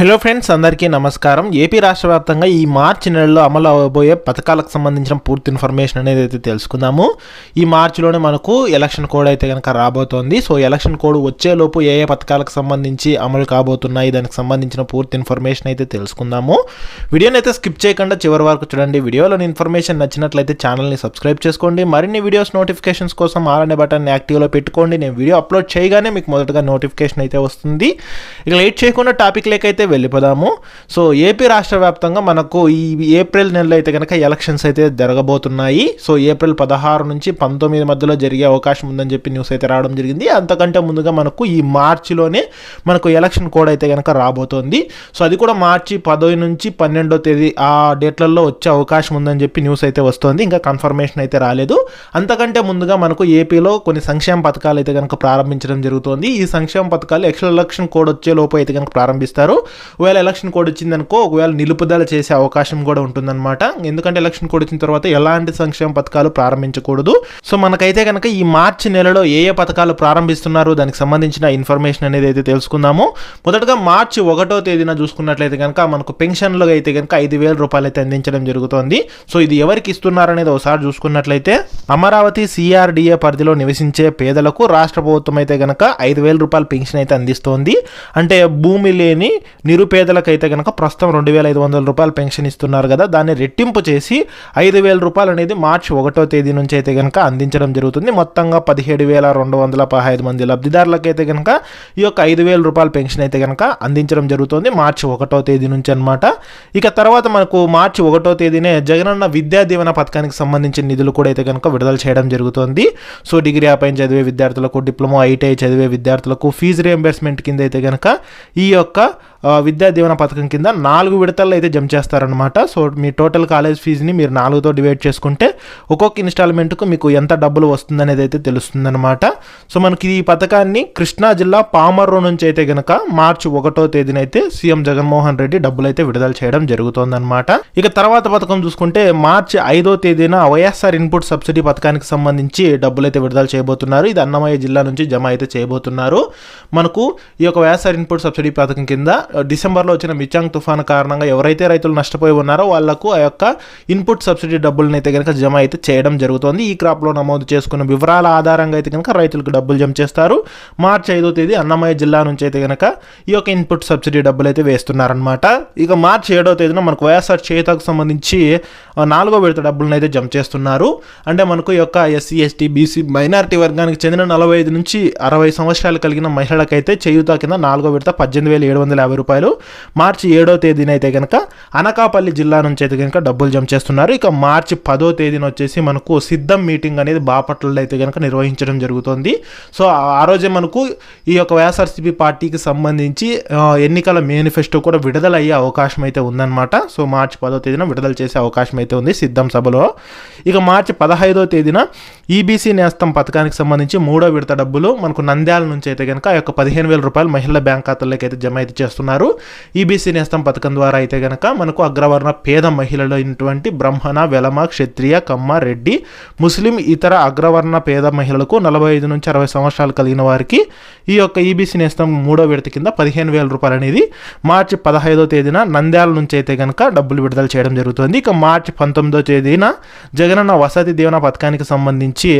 Hello friends అందరికీ నమస్కారం. AP రాష్ట్ర వ్యాప్తంగా ఈ మార్చి నెలలో అమలు అవబోయే పథకాలకు సంబంధించిన పూర్తి ఇన్ఫర్మేషన్ అనేది అయితే తెలుసుకుందాము. ఈ మార్చిలోనే మనకు ఎలక్షన్ కోడ్ అయితే కనుక రాబోతోంది. సో ఎలక్షన్ కోడ్ వచ్చేలోపు ఏ ఏ పథకాలకు సంబంధించి అమలు కాబోతున్నాయి దానికి సంబంధించిన పూర్తి ఇన్ఫర్మేషన్ అయితే తెలుసుకుందాము. వీడియోని అయితే స్కిప్ చేయకుండా చివరి వరకు చూడండి. వీడియోలోని ఇన్ఫర్మేషన్ నచ్చినట్లయితే ఛానల్ని సబ్స్క్రైబ్ చేసుకోండి. మరిన్ని వీడియోస్ నోటిఫికేషన్స్ కోసం ఆల్ అనే బటన్ యాక్టివ్లో పెట్టుకోండి. నేను వీడియో అప్లోడ్ చేయగానే మీకు మొదటగా నోటిఫికేషన్ అయితే వస్తుంది. ఇక లేట్ చేయకుండా టాపిక్ లేకైతే వెళ్ళిపోదాము. సో ఏపీ రాష్ట్ర వ్యాప్తంగా మనకు ఈ ఏప్రిల్ నెలలో అయితే కనుక ఎలక్షన్స్ అయితే జరగబోతున్నాయి. సో ఏప్రిల్ పదహారు నుంచి పంతొమ్మిది మధ్యలో జరిగే అవకాశం ఉందని చెప్పి న్యూస్ అయితే రావడం జరిగింది. అంతకంటే ముందుగా మనకు ఈ మార్చిలోనే మనకు ఎలక్షన్ కోడ్ అయితే కనుక రాబోతోంది. సో అది కూడా మార్చి పదో నుంచి పన్నెండో తేదీ ఆ డేట్లలో వచ్చే అవకాశం ఉందని చెప్పి న్యూస్ అయితే వస్తుంది. ఇంకా కన్ఫర్మేషన్ అయితే రాలేదు. అంతకంటే ముందుగా మనకు ఏపీలో కొన్ని సంక్షేమ పథకాలు అయితే కనుక ప్రారంభించడం జరుగుతోంది. ఈ సంక్షేమ పథకాలు ఎలక్షన్ కోడ్ వచ్చే లోపు అయితే కనుక ప్రారంభిస్తారు. ఒకవేళ ఎలక్షన్ కోడ్ వచ్చిందనుకో ఒకవేళ నిలుపుదల చేసే అవకాశం కూడా ఉంటుందన్నమాట. ఎందుకంటే ఎలక్షన్ కోడ్ వచ్చిన తర్వాత ఎలాంటి సంక్షేమ పథకాలు ప్రారంభించకూడదు. సో మనకైతే కనుక ఈ మార్చి నెలలో ఏ ఏ పథకాలు ప్రారంభిస్తున్నారు దానికి సంబంధించిన ఇన్ఫర్మేషన్ అనేది అయితే తెలుసుకుందాము. మొదటగా మార్చి ఒకటో తేదీన చూసుకున్నట్లయితే కనుక మనకు పెన్షన్లు అయితే కనుక ఐదు వేల రూపాయలు అయితే అందించడం జరుగుతోంది. సో ఇది ఎవరికి ఇస్తున్నారు అనేది ఒకసారి చూసుకున్నట్లయితే అమరావతి సిఆర్డిఏ పరిధిలో నివసించే పేదలకు రాష్ట్ర ప్రభుత్వం అయితే కనుక ఐదు వేల రూపాయల పెన్షన్ అయితే అందిస్తోంది. అంటే భూమి లేని నిరుపేదలకైతే కనుక ప్రస్తుతం రెండు వేల ఐదు వందల రూపాయలు పెన్షన్ ఇస్తున్నారు కదా దాన్ని రెట్టింపు చేసి ఐదు వేల రూపాయలు అనేది మార్చి ఒకటో తేదీ నుంచి అయితే కనుక అందించడం జరుగుతుంది. మొత్తంగా పదిహేడు వేల రెండు వందల పదహైదు మంది లబ్ధిదారులకైతే కనుక ఈ యొక్క ఐదు వేల రూపాయల పెన్షన్ అయితే కనుక అందించడం జరుగుతుంది. మార్చి ఒకటో తేదీ నుంచి అనమాట ఇక తర్వాత మనకు మార్చి ఒకటో తేదీనే జగనన్న విద్యా దీవెన పథకానికి సంబంధించిన నిధులు కూడా అయితే కనుక విడుదల చేయడం జరుగుతుంది. సో డిగ్రీ ఆపైన చదివే విద్యార్థులకు డిప్లొమా ఐటీఐ చదివే విద్యార్థులకు ఫీజు రియంబర్స్మెంట్ కింద అయితే కనుక ఈ యొక్క విద్యా దీవెన పథకం కింద నాలుగు విడతల్లో అయితే జమ చేస్తారనమాట సో మీ టోటల్ కాలేజ్ ఫీజుని మీరు నాలుగుతో డివైడ్ చేసుకుంటే ఒక్కొక్క ఇన్స్టాల్మెంట్కు మీకు ఎంత డబ్బులు వస్తుందనేది అయితే తెలుస్తుందనమాట సో మనకి ఈ పథకాన్ని కృష్ణా జిల్లా పామర్రు నుంచి అయితే గనక మార్చి ఒకటో తేదీన అయితే సీఎం జగన్మోహన్ రెడ్డి డబ్బులు అయితే విడుదల చేయడం జరుగుతోందనమాట ఇక తర్వాత పథకం చూసుకుంటే మార్చి ఐదో తేదీన వైఎస్ఆర్ ఇన్పుట్ సబ్సిడీ పథకానికి సంబంధించి డబ్బులు అయితే విడుదల చేయబోతున్నారు. ఇది అన్నమయ్య జిల్లా నుంచి జమ అయితే చేయబోతున్నారు. మనకు ఈ యొక్క వైఎస్ఆర్ ఇన్పుట్ సబ్సిడీ పథకం కింద డిసెంబర్లో వచ్చిన మిచాంగ్ తుఫాను కారణంగా ఎవరైతే రైతులు నష్టపోయి ఉన్నారో వాళ్ళకు ఆ యొక్క ఇన్పుట్ సబ్సిడీ డబ్బులను అయితే కనుక జమ అయితే చేయడం జరుగుతుంది. ఈ క్రాప్లో నమోదు చేసుకున్న వివరాల ఆధారంగా అయితే కనుక రైతులకు డబ్బులు జమ చేస్తారు. మార్చి ఐదో తేదీ అన్నమయ్య జిల్లా నుంచి అయితే కనుక ఈ యొక్క ఇన్పుట్ సబ్సిడీ డబ్బులు అయితే వేస్తున్నారనమాట ఇక మార్చి ఏడో తేదీన మనకు వైఎస్ఆర్ చేతకు సంబంధించి నాలుగో విడత డబ్బులను అయితే జమ చేస్తున్నారు. అంటే మనకు ఈ యొక్క ఎస్సీ ఎస్టీ బీసీ మైనారిటీ వర్గానికి చెందిన నలభై ఐదు నుంచి అరవై సంవత్సరాలు కలిగిన మహిళలకైతే చేయుత కింద నాలుగో విడత పద్దెనిమిది వేల ఏడు వందల యాభై రూపాయలు. మార్చి ఏడో తేదీన అయితే కనుక అనకాపల్లి జిల్లా నుంచి అయితే కనుక డబ్బులు జమ చేస్తున్నారు. ఇక మార్చి పదో తేదీన వచ్చేసి మనకు సిద్ధం మీటింగ్ అనేది బాపట్లలో అయితే కనుక నిర్వహించడం జరుగుతుంది. సో ఆ- రోజే మనకు ఈ యొక్క వైఎస్ఆర్సీపీ పార్టీకి సంబంధించి ఎన్నికల మేనిఫెస్టో కూడా విడుదల అయ్యే అవకాశం అయితే ఉందన్నమాట. సో మార్చి పదో తేదీన విడుదల చేసే అవకాశం అయితే ఉంది సిద్ధం సభలో. ఇక మార్చి పదహైదో తేదీన ఈబీసీ నేస్తం పథకానికి సంబంధించి మూడో విడత డబ్బులు మనకు నంద్యాల నుంచి అయితే కనుక ఆ యొక్క పదిహేను వేల రూపాయలు మహిళల బ్యాంక్ ఖాతాల్లోకి అయితే జమ అయితే చేస్తున్నారు. ఈబీసీ నేస్తం పథకం ద్వారా అయితే కనుక మనకు అగ్రవర్ణ పేద మహిళలు అయినటువంటి బ్రహ్మణ వెలమ క్షత్రియ కమ్మ రెడ్డి ముస్లిం ఇతర అగ్రవర్ణ పేద మహిళలకు నలభై ఐదు నుంచి అరవై సంవత్సరాలు కలిగిన వారికి ఈ యొక్క ఈబీసీ నేస్తం మూడో విడత కింద పదిహేను వేల రూపాయలు అనేది మార్చి పదహైదో తేదీన నంద్యాల నుంచి అయితే కనుక డబ్బులు విడుదల చేయడం జరుగుతుంది. ఇక మార్చి పంతొమ్మిదో తేదీన జగనన్న వసతి దీవెన పథకానికి సంబంధించి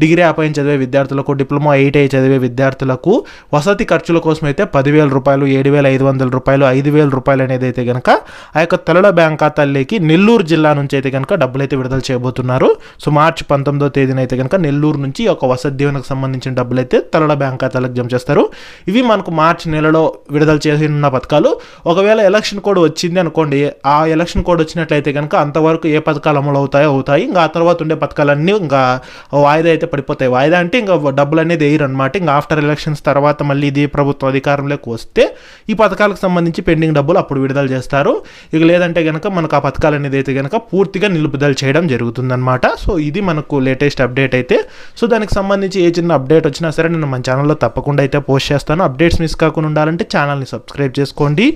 డిగ్రీ అపాయం చదివే విద్యార్థులకు డిప్లొమా ఐటీఐ చదివే విద్యార్థులకు వసతి ఖర్చుల కోసం అయితే పదివేల రూపాయలు ఏడు వేల ఐదు వందల వందల రూపాయలు ఐదు వేల రూపాయలు అనేది అయితే కనుక ఆ యొక్క తెలడ బ్యాంక్ ఖాతాల్లోకి నెల్లూరు జిల్లా నుంచి అయితే కనుక డబ్బులు అయితే విడుదల చేయబోతున్నారు. సో మార్చి పంతొమ్మిదో తేదీన అయితే కనుక నెల్లూరు నుంచి ఒక వసతి దీవెనకు సంబంధించిన డబ్బులు అయితే తలల బ్యాంక్ ఖాతాలకు జమ చేస్తారు. ఇవి మనకు మార్చి నెలలో విడుదల చేసిన పథకాలు. ఒకవేళ ఎలక్షన్ కోడ్ వచ్చింది అనుకోండి ఆ ఎలక్షన్ కోడ్ వచ్చినట్లయితే కనుక అంతవరకు ఏ పథకాలు అమలు అవుతాయో అవుతాయి. ఇంకా ఆ తర్వాత ఉండే పథకాలన్నీ ఇంకా వాయిదా అయితే పడిపోతాయి. వాయిదా అంటే ఇంకా డబ్బులు అనేది వేయరు అనమాట ఇంకా ఆఫ్టర్ ఎలక్షన్స్ తర్వాత మళ్ళీ ఇది ప్రభుత్వం అధికారంలోకి వస్తే ఈ పథకాలు పథకాలకు సంబంధించి పెండింగ్ డబ్బులు అప్పుడు విడుదల చేస్తారు. ఇక లేదంటే కనుక మనకు ఆ పథకాలు అనేది అయితే కనుక పూర్తిగా నిలుపుదల చేయడం జరుగుతుందన్నమాట. సో ఇది మనకు లేటెస్ట్ అప్డేట్ అయితే. సో దానికి సంబంధించి ఏ చిన్న అప్డేట్ వచ్చినా సరే నేను మన ఛానల్లో తప్పకుండా అయితే పోస్ట్ చేస్తాను. అప్డేట్స్ మిస్ కాకుండా ఉండాలంటే ఛానల్ని సబ్స్క్రైబ్ చేసుకోండి.